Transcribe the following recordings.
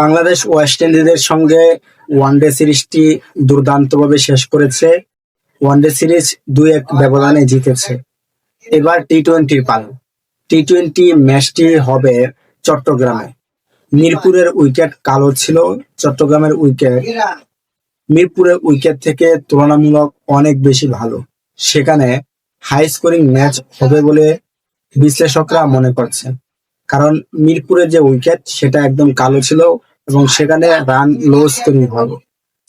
Bangladesh West ইন্ডিজের সঙ্গে one day সিরিজটি দুর্দান্তভাবে শেষ করেছে। ওয়ানডে সিরিজ দুই এক ব্যবধানে জিতেছে। এবার টি টোয়েন্টির পাল। টি টোয়েন্টি ম্যাচটি হবে চট্টগ্রামে। মিরপুরের উইকেট কালো ছিল। চট্টগ্রামের উইকেট মিরপুরের উইকেট থেকে তুলনামূলক অনেক বেশি ভালো। সেখানে হাই স্কোরিং ম্যাচ হবে বলে বিশ্লেষকরা মনে করছেন। কারণ মিরপুরের যে উইকেট সেটা একদম কালো ছিল এবং সেখানে রান লো স্কোরিং হবে।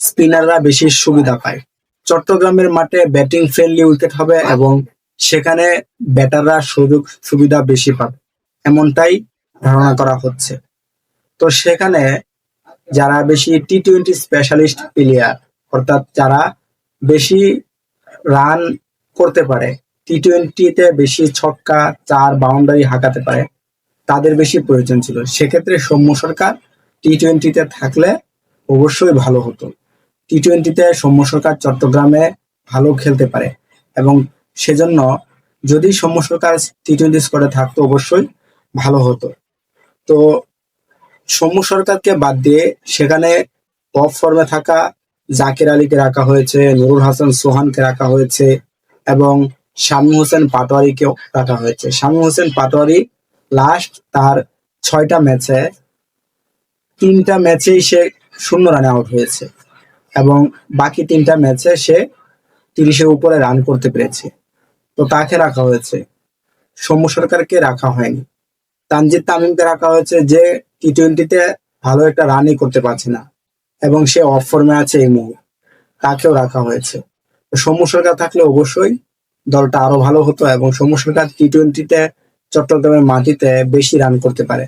স্পিনাররা বেশি সুবিধা পায়। চট্টগ্রামের মাঠে ব্যাটিং ফ্রেন্ডলি উইকেট হবে এবং সেখানে ব্যাটাররা সুযোগ সুবিধা বেশি পাবে। এমনটাই ধারণা করা হচ্ছে। তো সেখানে যারা বেশি টি টোয়েন্টি স্পেশালিস্ট প্লেয়ার অর্থাৎ যারা বেশি রান করতে পারে টি টোয়েন্টিতে বেশি ছক্কা, চার বাউন্ডারি হাঁকাতে পারে তাদের বেশি প্রয়োজন ছিল। সেক্ষেত্রে সৌম্য সরকার টি টোয়েন্টিতে থাকলে অবশ্যই ভালো হতো। টি টোয়েন্টিতে সৌম্য সরকার চট্টগ্রামে ভালো খেলতে পারে এবং সেজন্য যদি সৌম্য সরকার টি টোয়েন্টি স্কোয়াডে থাকতো অবশ্যই ভালো হতো। তো সৌম্য সরকারকে বাদ দিয়ে সেখানে টপ ফর্মে থাকা জাকির আলীকে রাখা হয়েছে, নুরুল হাসান সোহানকে রাখা হয়েছে এবং শামী হোসেন পাটোয়ারিকেও রাখা হয়েছে। শামী হোসেন পাটোয়ারি লাস্ট তার ছয়টা ম্যাচে, তিনটা ম্যাচেই সে শূন্য রানে আউট হয়েছে এবং বাকি তিনটা ম্যাচে সে তিরিশের উপরে রান করতে পেরেছে। তো তাকে রাখা হয়েছে? সৌম্য সরকারকে রাখা হয়নি। তানজিদ তামিমকে রাখা হয়েছে যে টি টোয়েন্টিতে ভালো একটা রানই করতে পারছে না এবং সে অফ ফর্মে আছে এই মুহূর্তে। তাকেও রাখা হয়েছে। সৌম্য সরকার থাকলে অবশ্যই দলটা আরও ভালো হতো এবং সৌম্য সরকার টি টোয়েন্টিতে চট্টগ্রামের মাটিতে বেশি রান করতে পারে।